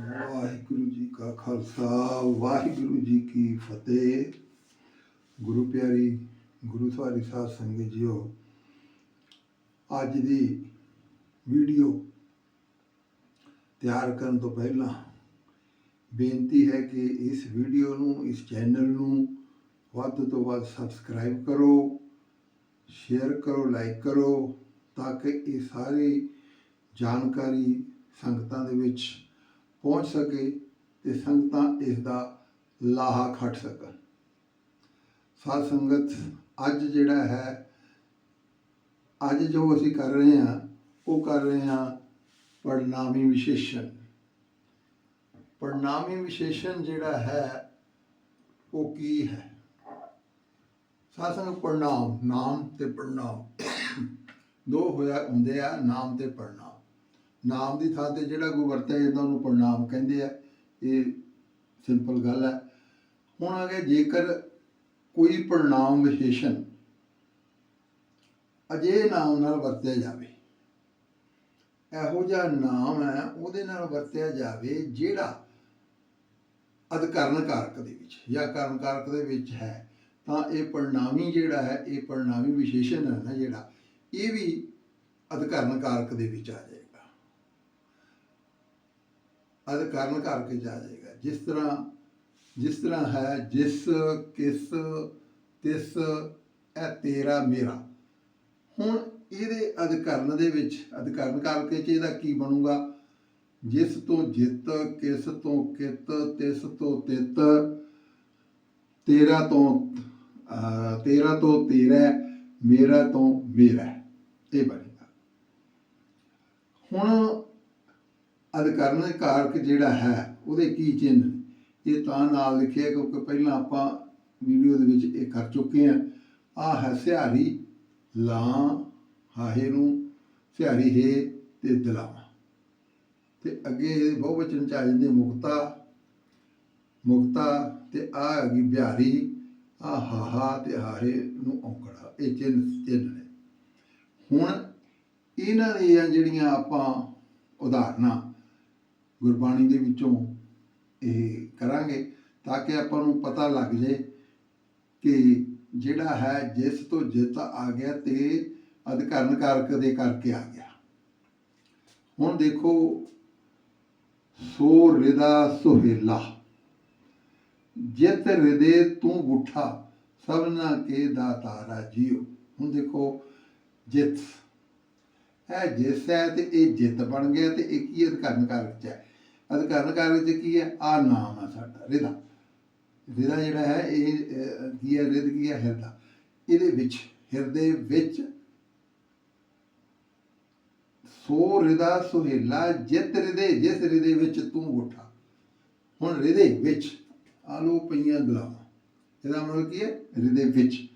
ਵਾਹਿਗੁਰੂ ਜੀ ਕਾ ਖਾਲਸਾ, ਵਾਹਿਗੁਰੂ ਜੀ ਕੀ ਫਤਿਹ। ਗੁਰੂ ਪਿਆਰੀ, ਗੁਰੂ ਸਵਾਰੀ ਸਾਧ ਸੰਗਤ ਜੀਓ, ਅੱਜ ਦੀ ਵੀਡੀਓ ਤਿਆਰ ਕਰਨ ਤੋਂ ਪਹਿਲਾਂ ਬੇਨਤੀ ਹੈ ਕਿ ਇਸ ਵੀਡੀਓ ਨੂੰ, ਇਸ ਚੈਨਲ ਨੂੰ ਵੱਧ ਤੋਂ ਵੱਧ ਸਬਸਕ੍ਰਾਈਬ ਕਰੋ, ਸ਼ੇਅਰ ਕਰੋ, ਲਾਈਕ ਕਰੋ, ਤਾਂ ਕਿ ਇਹ ਸਾਰੀ ਜਾਣਕਾਰੀ ਸੰਗਤਾਂ ਦੇ ਵਿੱਚ ਪਹੁੰਚ ਸਕੇ ਤੇ ਸੰਗਤਾਂ ਇਸ ਦਾ ਲਾਹਾ ਖੱਟ ਸਕਣ। ਸਾਧ ਸੰਗਤ, ਅੱਜ ਜਿਹੜਾ ਹੈ, ਅੱਜ ਜੋ ਅਸੀਂ ਕਰ ਰਹੇ ਹਾਂ, ਉਹ ਕਰ ਰਹੇ ਹਾਂ ਪੜਨਾਮੀ ਵਿਸ਼ੇਸ਼ਣ। ਪੜਨਾਮੀ ਵਿਸ਼ੇਸ਼ਣ ਜਿਹੜਾ ਹੈ, ਉਹ ਕੀ ਹੈ? ਸਾਧ ਸੰਗਤ ਪੜਨਾਮ ਨਾਮ ਤੇ ਪੜਨਾਮ ਦੋ ਹੋਇਆ ਹੁੰਦੇ ਆ, ਨਾਮ ਤੇ ਪੜਨਾਮ ਨਾਮ ਦੀ ਥਾਂ ਤੇ ਜਿਹੜਾ ਕੋਈ ਵਰਤਿਆ ਜਾਂਦਾ ਉਹਨੂੰ ਪ੍ਰਣਾਮ ਕਹਿੰਦੇ ਆ। ਇਹ ਸਿੰਪਲ ਗੱਲ ਹੈ ਹੁਣ ਆ ਗਿਆ, ਜੇਕਰ ਕੋਈ ਪ੍ਰਣਾਮ ਵਿਸ਼ੇਸ਼ਣ ਅਜੇ ਨਾਮ ਨਾਲ ਵਰਤਿਆ ਜਾਵੇ, ਇਹੋ ਜਿਹਾ ਨਾਮ ਹੈ, ਉਹਦੇ ਨਾਲ ਵਰਤਿਆ ਜਾਵੇ ਜਿਹੜਾ ਅਧਕਰਨ ਕਾਰਕ ਦੇ ਵਿੱਚ ਜਾਂ ਕਰਨ ਕਾਰਕ ਦੇ ਵਿੱਚ ਹੈ, ਤਾਂ ਇਹ ਪ੍ਰਣਾਮੀ ਜਿਹੜਾ ਹੈ, ਇਹ ਪ੍ਰਣਾਮੀ ਵਿਸ਼ੇਸ਼ਣ ਹੈ ਨਾ ਜਿਹੜਾ, ਇਹ ਵੀ ਅਧਕਰਨ ਕਾਰਕ ਦੇ ਵਿੱਚ ਆ ਜਾਏਗਾ ਅਧਿਕਰਨ ਕਰਕੇ ਜਾ ਜਾਏਗਾ। ਜਿਸ ਤਰ੍ਹਾਂ ਜਿਸ ਤਰ੍ਹਾਂ ਹੈ ਜਿਸ ਕਿਸ ਤਿਸ ਇਹ ਤੇਰਾ ਮੇਰਾ। ਹੁਣ ਇਹਦੇ ਅਧਿਕਰਨ ਦੇ ਵਿੱਚ ਅਧਿਕਰਨ ਕਰਕੇ ਚ ਇਹਦਾ ਕੀ ਬਣੂਗਾ? ਜਿਸ ਤੋਂ ਜਿੱਤ ਕਿਸ ਤੋਂ ਕਿਤ ਤਿਸ ਤੋਂ ਤਿਤ ਤੇਰਾ ਤੋਂ ਅਹ, ਤੇਰਾ ਤੋਂ ਤੇਰਾ ਮੇਰਾ ਤੋਂ ਮੇਰਾ। ਇਹ ਬਣੇਗਾ। ਹੁਣ ਅਧਿਕਰਨ ਕਾਰਕ ਜਿਹੜਾ ਹੈ, ਉਹਦੇ ਕੀ ਚਿੰਨ੍ਹ ਨੇ? ਇਹ ਤਾਂ ਨਾਲ ਲਿਖਿਆ ਕਿਉਂਕਿ ਪਹਿਲਾਂ ਆਪਾਂ ਵੀਡੀਓ ਦੇ ਵਿੱਚ ਇਹ ਕਰ ਚੁੱਕੇ ਆ ਆ ਹੈ ਸਿਹਾਰੀ, ਲਾਂ, ਹਾਹੇ ਨੂੰ, ਸਿਹਾਰੀ ਹੈ ਤੇ ਦਲਾਵਾ। ਤੇ ਅੱਗੇ ਬਹੁਵਚਨ ਚ ਆ ਜਾਂਦੇ ਮੁਕਤਾ ਮੁਕਤਾ ਤੇ ਆ ਹੈਗੀ ਬਿਹਾਰੀ ਆ ਹਾਹਾ ਤੇ ਹਾਹੇ ਨੂੰ ਔਂਕੜਾ। ਇਹ ਚਿੰਨ੍ਹ ਚਿੰਨ੍ਹ ਨੇ। ਹੁਣ ਇਹਨਾਂ ਦੀਆਂ ਜਿਹੜੀਆਂ ਆਪਾਂ ਉਦਾਹਰਨਾਂ ਗੁਰਬਾਣੀ ਦੇ ਵਿੱਚੋਂ ਇਹ ਕਰਾਂਗੇ ਤਾਂ ਕਿ ਆਪਾਂ ਨੂੰ ਪਤਾ ਲੱਗ ਜੇ ਕਿ ਜਿਹੜਾ ਹੈ ਜਿਸ ਤੋਂ ਜਿੱਤ ਆ ਗਿਆ ਤੇ ਅਧਿਕਾਰਨ ਕਾਰਕ ਦੇ ਕਰਕੇ ਆ ਗਿਆ। ਹੁਣ ਦੇਖੋ, ਸੋ ਰਿਦਾ ਸੁਹੇਲਾ। ਜਿਤ ਰਿਦੇ ਤੂੰ ਗੁੱਠਾ, ਸਭਨਾ ਕੇ ਦਾਤਾਰਾ ਜੀਓ ਹੁਣ ਦੇਖੋ, ਜਿਤ। ਹੈ ਜਿਸ ਹੈ ਤੇ ਇਹ ਜਿੱਤ ਬਣ ਗਿਆ ਤੇ ਇਹ ਕੀ ਅਧਿਕਾਰਨ ਕਾਰਕ ਚ ਹੈ? ਅਧਿਕਰਨ ਕਾਰਕ ਚ ਕੀ ਹੈ? ਆ ਨਾਮ ਆ ਸਾਡਾ ਰਿਦਾ ਰਿਦਾ ਜਿਹੜਾ ਹੈ, ਇਹ ਕੀ ਹੈ? ਰਿਦ ਕੀ ਹੈ? ਹਿਰਦਾ। ਇਹਦੇ ਵਿੱਚ, ਹਿਰਦੇ ਵਿੱਚ ਸੋ ਰਿਦਾ ਸੁਹੇਲਾ ਜਿਤ ਰਿਦੇ ਜਿਸ ਰਿਦੇ ਵਿੱਚ ਤੂੰ ਉਠਾ। ਹੁਣ ਰਿਦੇ ਵਿੱਚ ਆਲੋ ਪਈਆਂ ਗਲਾਵਾਂ। ਇਹਦਾ ਮਤਲਬ ਕੀ ਹੈ? ਰਿਦੇ ਵਿੱਚ।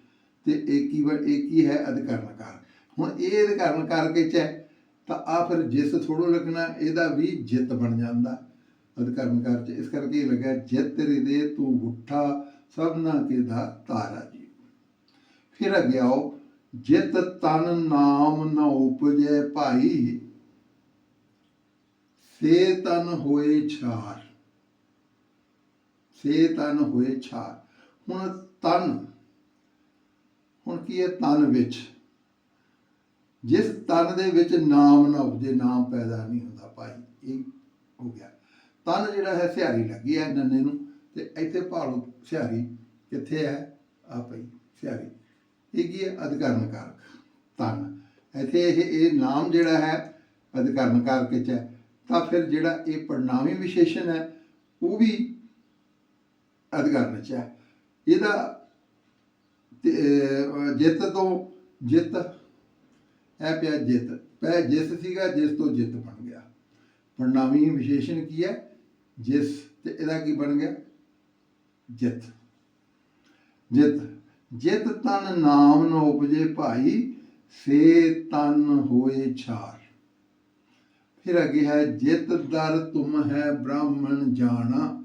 ਤੇ ਇਹ ਕੀ ਇਹ ਕੀ ਹੈ? ਅਧਿਕਰਨ ਕਾਰ ਹੁਣ ਇਹ ਅਧਿਕਾਰਨ ਕਰਕੇ ਚ ਹੈ? ਤਾਂ ਆ ਫਿਰ ਜਿਸ ਥੋੜੋ ਲੱਗਣਾ, ਇਹਦਾ ਵੀ ਜਿੱਤ ਬਣ ਜਾਂਦਾ। ਅਧਿਕਰਨ ਕਾਰ ਚ ਇਸ ਕਰਕੇ ਇਹ ਲੱਗਾ ਜਿੱਤ ਰਿਦੇ ਤੂੰ ਉਠਾ ਸਭਨਾ ਕੇ ਦਾ ਤਾਰਾ ਜੀ। ਫਿਰ ਅੱਗੇ ਆਓ, ਜਿਤ ਤਨ ਨਾਮ ਨ ਉਪਜੈ ਭਾਈ, ਸੇ ਤਨ ਹੋਏ ਛਾਰ। ਸੇ ਤਨ ਹੋਏ ਛਾਰ। ਹੁਣ ਤਨ, ਹੁਣ ਕੀ ਹੈ? ਤਨ ਵਿੱਚ। ਜਿਸ ਤਨ ਦੇ ਵਿੱਚ ਨਾਮ ਨਾ ਉਪਜੇ ਨਾਮ ਪੈਦਾ ਨਹੀਂ ਹੁੰਦਾ, ਭਾਈ, ਇਹ ਹੋ ਗਿਆ। ਤਨ ਜਿਹੜਾ ਹੈ, ਸਿਹਾਰੀ ਲੱਗੀ ਹੈ ਨੰਨੇ ਨੂੰ, ਤੇ ਇੱਥੇ ਭਾਲੋ, ਸਿਹਾਰੀ ਕਿੱਥੇ ਹੈ? ਆ ਪਈ ਸਿਹਾਰੀ। ਇਹ ਕੀ ਹੈ? ਅਧਿਕਰਨ ਕਾਰਕ ਤਨ। ਇੱਥੇ ਇਹ ਇਹ ਨਾਮ ਜਿਹੜਾ ਹੈ ਅਧਿਕਰਨ ਕਾਰਕ ਚ ਹੈ। ਤਾਂ ਫਿਰ ਜਿਹੜਾ ਇਹ ਪੜਨਾਮੀ ਵਿਸ਼ੇਸ਼ਣ ਹੈ, ਉਹ ਵੀ ਅਧਿਕਰਨ ਚ ਹੈ। ਇਹਦਾ ਜਿੱਤ ਤੋਂ ਜਿੱਤ ਇਹ ਪਿਆ ਜਿੱਤ। ਪੈ ਜਿਸ ਸੀਗਾ, ਜਿਸ ਤੋਂ ਜਿੱਤ ਬਣ ਗਿਆ। ਪੜਨਾਮੀ ਵਿਸ਼ੇਸ਼ਣ ਕੀ ਹੈ? ਜਿਸ ਤੇ ਇਹਦਾ ਕੀ ਬਣ ਗਿਆ? ਜਿੱਤ। ਜਿੱਤ। ਜਿਤ ਤਨ ਨਾਮ ਨ ਉਪਜੇ ਭਾਈ, ਸੇ ਤਨ ਹੋਏ ਛਾਰ। ਫਿਰ ਅੱਗੇ ਹੈ, ਜਿਤ ਦਰ ਤੁਮ ਹੈ ਬ੍ਰਾਹਮਣ ਜਾਣਾ।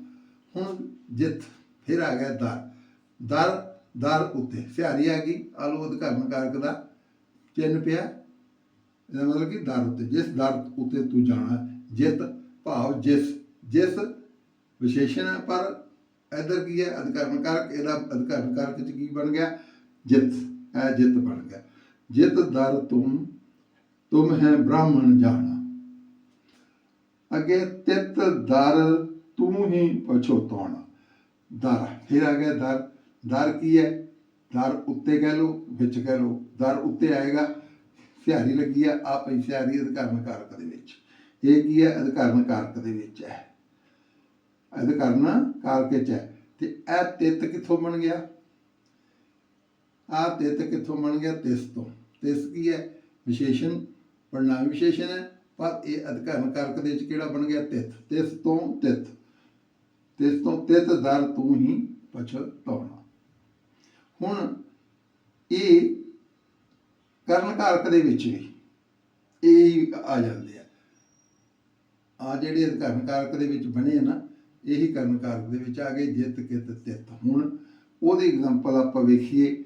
ਹੁਣ ਜਿਤ, ਫਿਰ ਆ ਗਿਆ ਦਰ। ਦਰ ਦਰ ਉੱਤੇ। ਸਿਹਾਰੀ ਆ ਗਈ ਆਲੂ ਅਧਿਕਰਨ ਕਾਰਕ ਦਾ। ਚਿੰਨ ਪਿਆ। ਇਹਦਾ ਮਤਲਬ ਕਿ ਦਰ ਉੱਤੇ ਜਿਸ ਦਰ ਉੱਤੇ ਤੂੰ ਜਾਣਾ, ਜਿਤ, ਭਾਵ ਜਿਸ ਜਿਸ ਵਿਸ਼ੇਸ਼ਣ ਹੈ, ਪਰ ਇਧਰ ਕੀ ਹੈ? ਅਧਿਕਰਨ ਕਾਰਕ ਇਹਦਾ ਅਧਿਕਰਨ ਕਾਰਕ ਚ ਕੀ ਬਣ ਗਿਆ? ਜਿਤ, ਇਹ ਜਿਤ ਬਣ ਗਿਆ। ਜਿਤ ਦਰ ਤੁਮ ਤੁਮ ਹੈ ਬ੍ਰਾਹਮਣ ਜਾਣਾ। ਅੱਗੇ ਤਿਤ ਦਰ ਤੂੰ ਹੀ ਪਛੋਤਾਉਣਾ ਦਰ, ਫਿਰ ਆ ਗਿਆ ਦਰ। ਦਰ ਕੀ ਹੈ? ਦਰ ਉੱਤੇ ਕਹਿ ਲੋ ਵਿੱਚ ਕਹਿ ਲੋ ਦਰ ਉੱਤੇ ਆਏਗਾ। ਸਿਹਾਰੀ ਲੱਗੀ ਆ ਆ ਪਈ ਸਿਹਾਰੀ ਅਧਿਕਰਨ ਕਾਰਕ ਦੇ ਵਿੱਚ। ਇਹ ਕੀ ਹੈ? ਅਧਿਕਰਨ ਕਾਰਕ ਦੇ ਵਿੱਚ ਹੈ। ਅਧਿਕਰਨ ਕਾਰਕ ਚ ਹੈ। ਤੇ ਇਹ ਤਿਤ ਕਿੱਥੋਂ ਬਣ ਗਿਆ? ਆ ਤਿਤ ਕਿੱਥੋਂ ਬਣ ਗਿਆ? ਤਿਸ ਤੋਂ। ਤਿਸ ਕੀ ਹੈ? ਵਿਸ਼ੇਸ਼ਣ। ਪੜਨਾਮੀ ਵਿਸ਼ੇਸ਼ਣ ਹੈ। ਪਰ ਇਹ ਅਧਿਕਾਰਨ ਕਾਰਕ ਦੇ ਵਿੱਚ ਕਿਹੜਾ ਬਣ ਗਿਆ? ਤਿਤ। ਤਿਸ ਤੋਂ ਤਿਤ। ਤਿਸ ਤੋਂ ਤਿਤ ਦਰ ਤੂੰ ਹੀ ਪਛਤਾਉਣਾ। ਹੁਣ ਇਹ ਕਰਨ ਕਾਰਕ ਦੇ ਵਿੱਚ ਵੀ ਇਹ ਆ ਜਾਂਦੇ ਆ। ਆ ਜਿਹੜੇ ਅਧਿਕਰਨ ਕਾਰਕ ਦੇ ਵਿੱਚ ਬਣੇ ਆ ਨਾ, ਇਹੀ ਕਰਨ ਕਾਰਕ ਦੇ ਵਿੱਚ ਆ ਗਏ, ਜਿੱਤ, ਕਿਤ, ਤਿਤ। ਹੁਣ ਉਹਦੀ ਐਗਜ਼ਾਮਪਲ ਆਪਾਂ ਵੇਖੀਏ।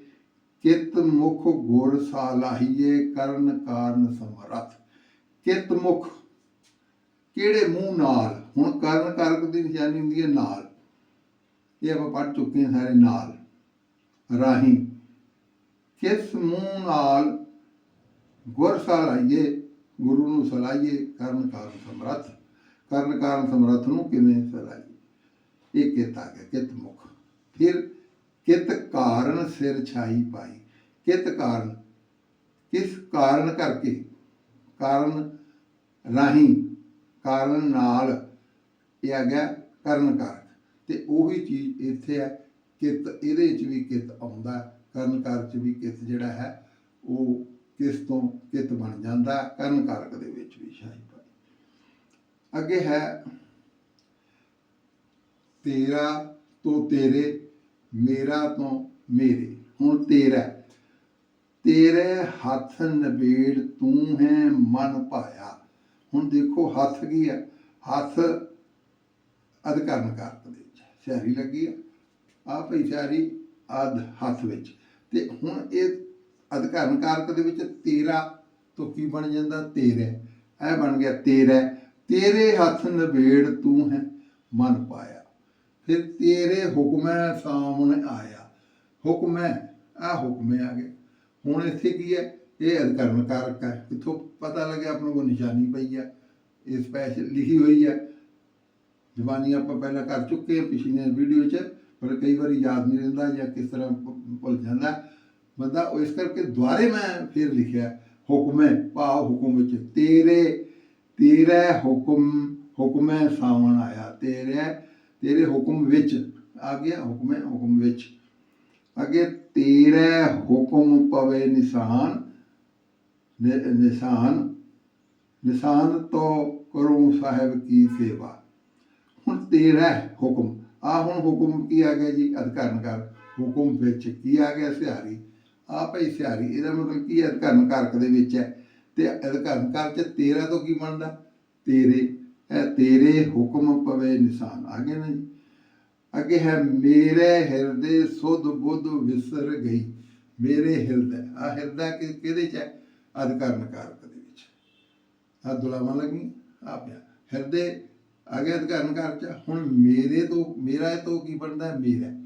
ਕਿਤ, ਮੁਖ ਗੁਰ ਸਾਲਾਹੀਏ ਕਰਨ, ਕਾਰਨ, ਸਮਰਥ। ਕਿਤ, ਮੁਖ, ਕਿਹੜੇ ਮੂੰਹ ਨਾਲ? ਹੁਣ ਕਰਨ ਕਾਰਕ ਦੀ ਨਿਸ਼ਾਨੀ ਹੁੰਦੀ ਹੈ ਨਾਲ। ਇਹ ਆਪਾਂ ਪੜ੍ਹ ਚੁੱਕੇ ਹਾਂ ਸਾਰੇ ਨਾਲ। ਰਾਹੀਂ ਕਿਸ ਮੂੰਹ ਨਾਲ ਗੁਰ ਸਲਾਈਏ ਗੁਰੂ ਨੂੰ ਸਲਾਈਏ, ਕਰਨ ਕਾਰਨ ਸਮਰੱਥ। ਕਰਨ ਕਾਰਨ ਸਮਰੱਥ ਨੂੰ ਕਿਵੇਂ ਸਲਾਈਏ? ਇਹ ਕਿਤ ਆ ਗਿਆ, ਕਿਤ ਮੁਖ। ਫਿਰ ਕਿਤ ਕਾਰਨ ਸਿਰ ਛਾਈ ਪਾਈ? ਕਿਤ ਕਾਰਨ? ਕਿਸ ਕਾਰਨ ਕਰਕੇ? ਕਾਰਨ ਰਾਹੀਂ, ਕਾਰਨ ਨਾਲ ਇਹ ਆ ਗਿਆ ਕਰਨ ਕਾਰਕ। ਤੇ ਉਹੀ ਚੀਜ਼ ਇੱਥੇ ਹੈ ਕਿਤ ਇਹਦੇ ਵਿੱਚ ਵੀ ਕਿਤ ਆਉਂਦਾ, ਕਰਨ ਕਾਰਕ ਚ ਵੀ ਕਿਤ ਜਿਹੜਾ ਹੈ, ਉਹ ਕਿਸ ਤੋਂ ਕਿਤ ਬਣ ਜਾਂਦਾ ਕਰਨ ਕਾਰਕ ਦੇ ਵਿੱਚ ਵੀ ਸ਼ਾਹੀ ਪਾਈ ਅੱਗੇ ਹੈ, ਤੇਰਾ ਤੋਂ ਤੇਰੇ, ਮੇਰਾ ਤੋਂ ਮੇਰੇ। ਹੁਣ ਤੇਰਾ ਤੇਰੇ ਹੱਥ ਨਵੇੜ ਤੂੰ ਹੈ ਮਨ ਪਾਇਆ ਹੁਣ ਦੇਖੋ ਹੱਥ ਕੀ ਹੈ? ਹੱਥ ਅਧਿਕਰਨ ਕਾਰਕ ਦੇ ਵਿੱਚ ਸਿਆਰੀ ਲੱਗੀ ਆ। ਆ ਭਈ ਸਿਆਰੀ ਅਧ ਹੱਥ ਵਿੱਚ। ਤੇ ਹੁਣ ਇਹ ਅਧਿਕਾਰਨ ਕਾਰਕ ਦੇ ਵਿੱਚ ਤੇਰਾ ਤੋਂ ਕੀ ਬਣ ਜਾਂਦਾ? ਤੇਰੇ। ਇਹ ਬਣ ਗਿਆ ਤੇਰੇ। ਤੇਰੇ ਹੱਥ ਨਵੇੜ ਤੂੰ ਹੈ ਮਨ ਪਾਇਆ। ਫਿਰ ਤੇਰੇ ਹੁਕਮੈ ਸਾਹਮਣੇ ਆਇਆ। ਹੁਕਮੈ ਆ ਹੁਕਮੇ ਆ ਗਏ ਹੁਣ ਇੱਥੇ ਕੀ ਹੈ? ਇਹ ਅਧਿਕਰਨ ਕਾਰਕ ਹੈ। ਕਿੱਥੋਂ ਪਤਾ ਲੱਗਿਆ? ਆਪਾਂ ਨੂੰ ਨਿਸ਼ਾਨੀ ਪਈ ਹੈ। ਇਹ ਸਪੈਸ਼ਲ ਲਿਖੀ ਹੋਈ ਹੈ। ਜ਼ਬਾਨੀ ਆਪਾਂ ਪਹਿਲਾਂ ਕਰ ਚੁੱਕੇ ਹਾਂ, ਪਿਛਲੀਆਂ ਵੀਡੀਓ 'ਚ, ਪਰ ਕਈ ਵਾਰੀ ਯਾਦ ਨਹੀਂ ਰਹਿੰਦਾ ਜਾਂ ਕਿਸ ਤਰ੍ਹਾਂ ਭੁ- ਭੁੱਲ ਜਾਂਦਾ। ਬੰਦਾ ਉਹ ਇਸ ਕਰਕੇ ਦੁਬਾਰੇ ਮੈਂ ਫਿਰ ਲਿਖਿਆ, ਹੁਕਮੇ ਭਾਵ ਹੁਕਮ ਵਿੱਚ, ਤੇਰੇ ਤੇਰੇ ਹੁਕਮ, ਹੁਕਮੇ ਸਾਵਣ ਆਇਆ, ਤੇਰੇ ਤੇਰੇ ਹੁਕਮ ਵਿੱਚ, ਆ ਗਿਆ ਹੁਕਮੇ, ਹੁਕਮ ਵਿੱਚ। ਅੱਗੇ, ਤੇਰੇ ਹੁਕਮ ਪਵੇ ਨਿਸ਼ਾਨ ਨਿਸ਼ਾਨ ਨਿਸ਼ਾਨ ਤੋਂ ਕਰੂੰ ਸਾਹਿਬ ਕੀ ਸੇਵਾ। ਹੁਣ ਤੇਰਾ ਹੁਕਮ, ਆ ਹੁਣ ਹੁਕਮ ਕੀ ਆ ਗਿਆ ਜੀ? ਅਧਿਕਾਰਨ ਕਰ, ਹੁਕਮ ਵਿੱਚ ਕੀ ਆ ਗਿਆ? ਸਿਹਾਰੀ। ਆ ਭਈ ਸਿਆਰੀ ਇਹਦਾ ਮਤਲਬ ਕੀ ਹੈ? ਅਧਿਕਰਨ ਕਾਰਕ ਦੇ ਵਿੱਚ ਹੈ। ਤੇ ਅਧਿਕਾਰਨ ਕਾਰਕ ਚ ਤੇਰਾ ਤੋਂ ਕੀ ਬਣਦਾ? ਤੇਰੇ। ਇਹ ਤੇਰੇ ਹੁਕਮ ਪਵੇ ਨਿਸ਼ਾਨ। ਆ ਗਿਆ ਨਾ ਜੀ। ਅੱਗੇ ਹੈ, ਮੇਰੇ ਹਿਰਦੇ ਸੁਧ ਬੁੱਧ ਵਿਸਰ ਗਈ। ਮੇਰੇ ਹਿਰਦਾ। ਆ ਹਿਰਦਾ ਕਿਹਦੇ ਚ ਹੈ? ਅਧਿਕਰਨ ਕਾਰਕ ਦੇ ਵਿੱਚ। ਆ ਦੁਲਾਵਾਂ ਲੱਗੀ। ਆ ਪਿਆ। ਹਿਰਦੇ, ਆ ਗਿਆ ਅਧਿਕਰਨ ਕਾਰਕ ਚ। ਹੁਣ ਮੇਰੇ ਤੋਂ, ਮੇਰਾ ਤੋਂ ਕੀ ਬਣਦਾ? ਮੇਰਾ।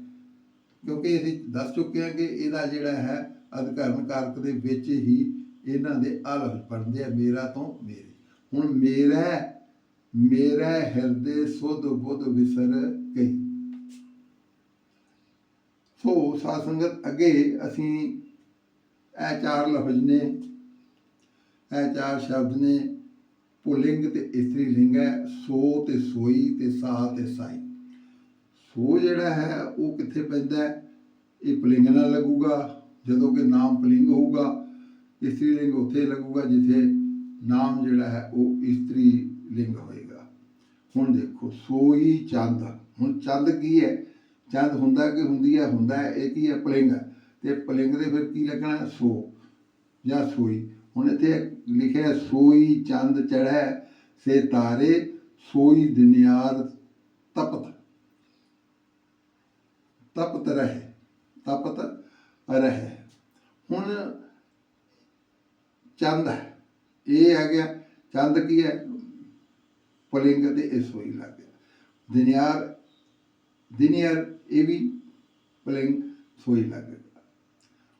ਕਿਉਂਕਿ ਅਸੀਂ ਦੱਸ ਚੁੱਕੇ ਹਾਂ ਕਿ ਇਹਦਾ ਜਿਹੜਾ ਹੈ ਅਧਿਕਾਰਨ ਕਾਰਕ ਦੇ ਵਿੱਚ ਹੀ ਇਹਨਾਂ ਦੇ ਅਲਫ ਬਣਦੇ ਆ ਮੇਰਾ ਤੋਂ ਮੇਰੇ। ਹੁਣ ਮੇਰਾ ਮੇਰਾ ਹਿਰਦੇ ਸੁਧ ਬੁੱਧ ਵਿਸਰ ਗਈ ਸੋ ਸਾਧ ਸੰਗਤ, ਅੱਗੇ ਅਸੀਂ ਇਹ ਚਾਰ ਲਫ਼ਜ਼ ਨੇ, ਇਹ ਚਾਰ ਸ਼ਬਦ ਨੇ, ਪੁਲਿੰਗ ਤੇ ਇਸਤਰੀ ਲਿੰਗ ਹੈ, ਸੋ ਤੇ ਸੋਈ ਤੇ ਸਾ ਤੇ ਸਾਈ। ਸੋ ਜਿਹੜਾ ਹੈ, ਉਹ ਕਿੱਥੇ ਪੈਂਦਾ ਇਹ ਪਲਿੰਗ ਨਾਲ ਲੱਗੂਗਾ। ਜਦੋਂ ਕਿ ਨਾਮ ਪਲਿੰਗ ਹੋਊਗਾ, ਇਸਤਰੀ ਲਿੰਗ ਉੱਥੇ ਲੱਗੂਗਾ, ਜਿੱਥੇ ਨਾਮ ਜਿਹੜਾ ਹੈ, ਉਹ ਇਸਤਰੀ ਲਿੰਗ ਹੋਏਗਾ। ਹੁਣ ਦੇਖੋ, ਸੋਈ ਚੰਦ। ਹੁਣ ਚੰਦ ਕੀ ਹੈ? ਚੰਦ ਹੁੰਦਾ ਕਿ ਹੁੰਦੀ ਹੈ, ਹੁੰਦਾ ਹੈ, ਇਹ ਕੀ ਹੈ? ਪਲਿੰਗ। ਹੈ ਤੇ ਪੁਲਿੰਗ ਦੇ ਫਿਰ ਕੀ ਲੱਗਣਾ ਸੋ ਜਾਂ ਸੋਈ। ਹੁਣ ਇੱਥੇ ਲਿਖਿਆ ਸੋਈ ਚੰਦ ਚੜ੍ਹੈ, ਸੇ ਤਾਰੇ, ਸੋਈ ਦੁਨਿਆਰ ਤਪਤ। ਤਪਤ ਰਹੇ ਤਪਤ ਰਹੇ। ਹੁਣ ਚੰਦ ਹੈ। ਇਹ ਆ ਗਿਆ ਚੰਦ ਕੀ ਹੈ? ਪੁਲਿੰਗ ਤੇ ਇਹ ਸੋਈ ਲੱਗ ਗਿਆ। ਦਿਨਿਆਰ ਦਿਨਿਆਰ ਇਹ ਵੀ ਪੁਲਿੰਗ ਸੋਈ ਲੱਗੇਗਾ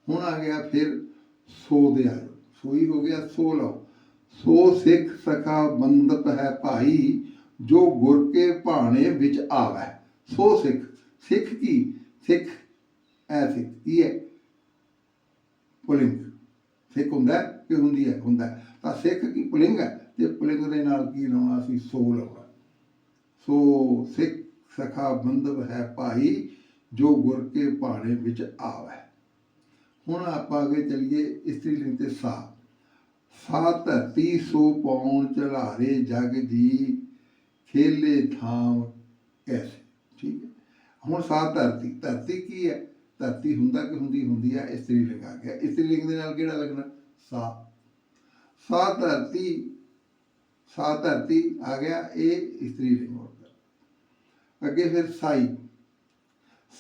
ਹੁਣ ਆ ਗਿਆ ਫਿਰ ਸੋ ਦੇ ਆਇਓ ਸੋਈ ਹੋ ਗਿਆ, ਸੋ ਲਓ। ਸੋ ਸਿੱਖ ਸਖਾ ਬੰਦਪ ਹੈ ਭਾਈ, ਜੋ ਗੁਰ ਕੇ ਭਾਣੇ ਵਿੱਚ ਆਵੈ। ਸੋ ਸਿੱਖ। ਸਿੱਖ ਕੀ? ਸਿੱਖ ਐ ਸਿੱਖ ਕੀ ਹੈ ਪੁਲਿੰਗ ਸਿੱਖ ਹੁੰਦਾ ਕਿ ਹੁੰਦੀ ਹੈ ਹੁੰਦਾ ਤਾਂ ਸਿੱਖ ਕੀ ਪੁਲਿੰਗ ਹੈ ਤੇ ਪੁਲਿੰਗ ਦੇ ਨਾਲ ਕੀ ਲਾਉਣਾ ਸੀ ਸੋ ਲਾਉਣਾ ਸੋ ਸਿੱਖ ਸਖਾ ਬੰਦਬ ਹੈ ਭਾਈ ਜੋ ਗੁਰ ਕੇ ਭਾਣੇ ਵਿੱਚ ਆਵੈ ਹੁਣ ਆਪਾਂ ਅੱਗੇ ਚਲੀਏ ਇਸਤਰੀ ਲਿੰਗ ਤੇ ਸਾ ਸਾ ਧਰਤੀ ਸੋ ਪਾਉਣ ਚਲਾਰੇ ਜਗ ਜੀ ਖੇਲੇ ਥਾਮ ਕੈਸੇ ਹੁਣ ਸਾ ਧਰਤੀ ਧਰਤੀ ਕੀ ਹੈ? ਧਰਤੀ ਹੁੰਦਾ ਕਿ ਹੁੰਦੀ ਹੁੰਦੀ ਹੈ, ਇਸਤਰੀ ਲਿੰਗ ਆ ਗਿਆ ਇਸਤਰੀ ਲਿੰਗ ਦੇ ਨਾਲ ਕਿਹੜਾ ਲੱਗਣਾ? ਸਾ ਸਾ ਧਰਤੀ ਸਾ ਧਰਤੀ ਆ ਗਿਆ, ਇਹ ਇਸਤਰੀ ਲਿੰਗ ਹੋ ਗਿਆ। ਅੱਗੇ ਫਿਰ ਸਾਈ।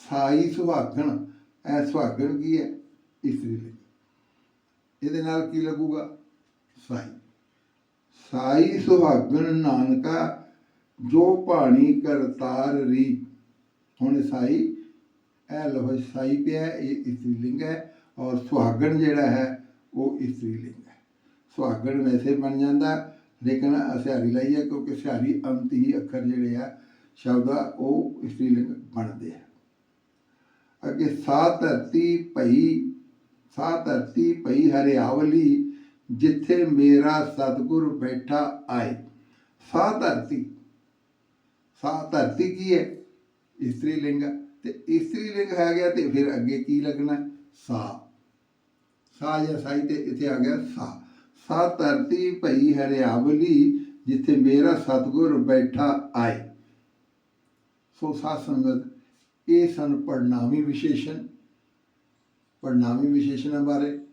ਸਾਈ ਸੁਹਾਗਣ। ਐ ਸੁਹਾਗਣ ਕੀ ਹੈ? ਇਸਤਰੀ ਲਿੰਗ। ਇਹਦੇ ਨਾਲ ਕੀ ਲੱਗੂਗਾ? ਸਾਈ। ਸਾਈ ਸੁਹਾਗਣ ਨਾਨਕਾ, ਜੋ ਪਾਣੀ ਕਰਤਾਰ ਰੀ। ਹੁਣ ਈਸਾਈ ਇਹ ਲਫ਼ਜ਼ ਸਾਈ ਪਿਆ ਹੈ, ਇਹ ਇਸਤਰੀ ਲਿੰਗ ਹੈ ਔਰ ਸੁਹਾਗਣ ਜਿਹੜਾ ਹੈ ਉਹ ਇਸਤਰੀ ਲਿੰਗ ਹੈ। ਸੁਹਾਗਣ ਵੈਸੇ ਬਣ ਜਾਂਦਾ ਲੇਕਿਨ ਅਸਿਆਰੀ ਲਈ ਹੈ ਕਿਉਂਕਿ ਸਿਆਰੀ ਅੰਤ ਹੀ ਅੱਖਰ ਜਿਹੜੇ ਆ ਸ਼ਬਦ ਆ ਉਹ ਇਸਤਰੀ ਲਿੰਗ ਬਣਦੇ ਆ। ਅੱਗੇ ਸਾ ਧਰਤੀ ਭਈ ਸਾ ਧਰਤੀ ਭਈ ਹਰਿਆਵਲੀ ਜਿੱਥੇ ਮੇਰਾ ਸਤਿਗੁਰ ਬੈਠਾ ਆਏ। ਸਾ ਧਰਤੀ ਸਾ ਧਰਤੀ ਕੀ ਹੈ? ਇਸਤਰੀ ਲਿੰਗ ਹੈ ਤੇ ਇਸਤਰੀ ਲਿੰਗ ਹੈ ਗਿਆ ਤੇ ਫਿਰ ਅੱਗੇ ਕੀ ਲੱਗਣਾ? ਹੈ? ਸਾ। ਸਾ ਜਾਂ ਸਾਈ ਤੇ ਇੱਥੇ ਆ ਗਿਆ ਸਾ। ਸਾ ਧਰਤੀ ਭਈ ਹਰਿਆਵਲੀ, ਜਿੱਥੇ ਮੇਰਾ ਸਤਿਗੁਰ ਬੈਠਾ ਆਏ। ਸੋ ਸਾਧ ਸੰਗਤ, ਇਹ ਸਨ ਪੜਨਾਮੀ ਵਿਸ਼ੇਸ਼ਣ। ਪੜਨਾਮੀ ਵਿਸ਼ੇਸ਼ਣਾਂ ਬਾਰੇ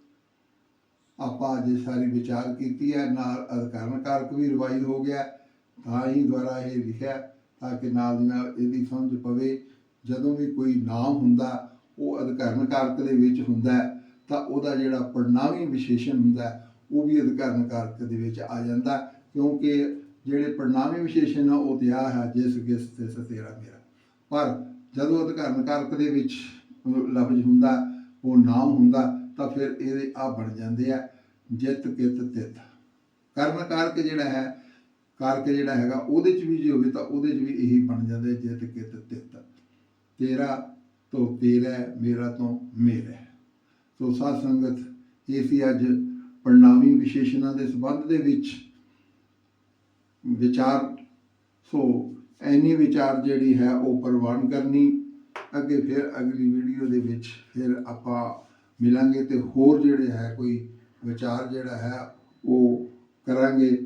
ਆਪਾਂ ਅੱਜ ਸਾਰੀ ਵਿਚਾਰ ਕੀਤੀ ਹੈ। ਨਾਲ ਅਧਿਕਾਰਨ ਕਾਰਕ ਵੀ ਰਿਵਾਈਜ਼ ਹੋ ਗਿਆ, ਤਾਂ ਹੀ ਦੁਆਰਾ ਇਹ ਲਿਖਿਆ। ਤਾਂ ਕਿ ਨਾਲ ਦੀ ਨਾਲ ਇਹਦੀ ਸਮਝ ਪਵੇ। ਜਦੋਂ ਵੀ ਕੋਈ ਨਾਮ ਹੁੰਦਾ, ਉਹ ਅਧਿਕਾਰਨ ਕਾਰਕ ਦੇ ਵਿੱਚ ਹੁੰਦਾ ਤਾਂ ਉਹਦਾ ਜਿਹੜਾ ਪੜਨਾਮੀ ਵਿਸ਼ੇਸ਼ਣ ਹੁੰਦਾ ਉਹ ਵੀ ਅਧਿਕਾਰਨ ਕਾਰਕ ਦੇ ਵਿੱਚ ਆ ਜਾਂਦਾ ਕਿਉਂਕਿ ਜਿਹੜੇ ਪੜਨਾਮੀ ਵਿਸ਼ੇਸ਼ਣ ਆ, ਉਹ ਤੇ ਆ ਹੈ, ਜਿਸ ਕਿਸ ਤੇ ਸਤੇਰਾ ਮੇਰਾ। ਪਰ ਜਦੋਂ ਅਧਿਕਾਰਨ ਕਾਰਕ ਦੇ ਵਿੱਚ ਲਫ਼ਜ਼ ਹੁੰਦਾ, ਉਹ ਨਾਮ ਹੁੰਦਾ, ਤਾਂ ਫਿਰ ਇਹਦੇ ਆ ਬਣ ਜਾਂਦੇ ਆ ਜਿਤ ਕਿਤ ਤਿਤ। ਕਰਨ ਕਾਰਕ ਜਿਹੜਾ ਹੈ ਕਰਕੇ ਜਿਹੜਾ ਹੈਗਾ ਉਹਦੇ ਚ ਵੀ ਜੇ ਹੋਵੇ ਤਾਂ ਉਹਦੇ ਚ ਵੀ ਇਹੀ ਬਣ ਜਾਂਦਾ ਜਿਤ ਕਿਤ ਤਿਤ। ਤੇਰਾ ਤੋਂ ਤੇਰਾ ਹੈ, ਮੇਰਾ ਤੋਂ ਮੇਰਾ ਸੋ ਸਾਧ ਸੰਗਤ ਇਹ ਸੀ ਅੱਜ ਪੜਨਾਮੀ ਵਿਸ਼ੇਸ਼ਣਾਂ ਦੇ ਸੰਬੰਧ ਦੇ ਵਿੱਚ ਵਿਚਾਰ। ਸੋ ਐਨੀ ਵਿਚਾਰ ਜਿਹੜੀ ਹੈ ਉਹ ਪ੍ਰਵਾਨ ਕਰਨੀ। ਅੱਗੇ ਫਿਰ ਅਗਲੀ ਵੀਡੀਓ ਦੇ ਵਿੱਚ ਫਿਰ ਆਪਾਂ ਮਿਲਾਂਗੇ ਤੇ ਹੋਰ ਜਿਹੜੇ ਹੈ ਕੋਈ ਵਿਚਾਰ ਜਿਹੜਾ ਹੈ ਉਹ ਕਰਾਂਗੇ।